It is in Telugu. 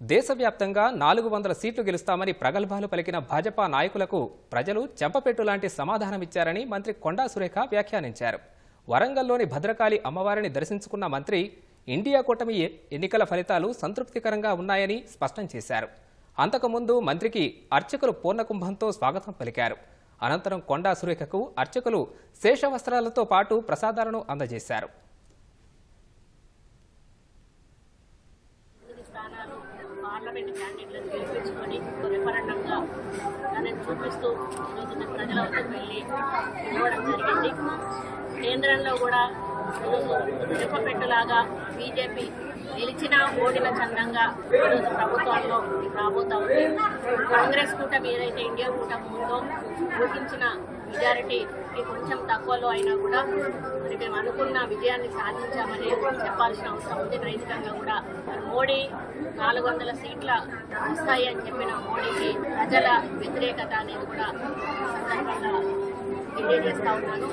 దేశవ్యాప్తంగా నాలుగు వందల సీట్లు గెలుస్తామని ప్రగల్భాలు పలికిన భాజపా నాయకులకు ప్రజలు చెంపపెట్టు లాంటి సమాధానమిచ్చారని మంత్రి కొండా సురేఖ వ్యాఖ్యానించారు. వరంగల్లోని భద్రకాళి అమ్మవారిని దర్శించుకున్న మంత్రి ఇండియా కూటమి ఎన్నికల ఫలితాలు సంతృప్తికరంగా ఉన్నాయని స్పష్టం చేశారు. అంతకుముందు మంత్రికి అర్చకులు పూర్ణకుంభంతో స్వాగతం పలికారు. అనంతరం కొండా సురేఖకు అర్చకులు శేషవస్త్రాలతో పాటు ప్రసాదాలను అందజేశారు. పార్లమెంట్ క్యాండిడేట్లను గెలిపించుకొని రిఫరెండంగా దానిని చూపిస్తూ ఈరోజు మేము ప్రజల వద్దకు వెళ్ళి ఇవ్వడం జరిగింది. కేంద్రంలో కూడా ఈరోజు రెప్పపెట్టులాగా బీజేపీ గెలిచిన ఓడిన చందంగా ఈరోజు ప్రభుత్వాల్లో రాబోతా ఉంది కాంగ్రెస్ కూటమి ఏదైతే ఇండియా కూటమి ఉందో ఊహించిన మెజారిటీకి కొంచెం తక్కువలో అయినా కూడా మరి మేము అనుకున్న విజయాన్ని సాధించామని చెప్పాల్సిన అవసరం ఉంది. నైతికంగా కూడా మరి మోడీ నాలుగు వందల సీట్ల వస్తాయి అని చెప్పిన మోడీకి ప్రజల వ్యతిరేకత అనేది కూడా సందర్భంగా తెలియజేస్తా ఉన్నాను.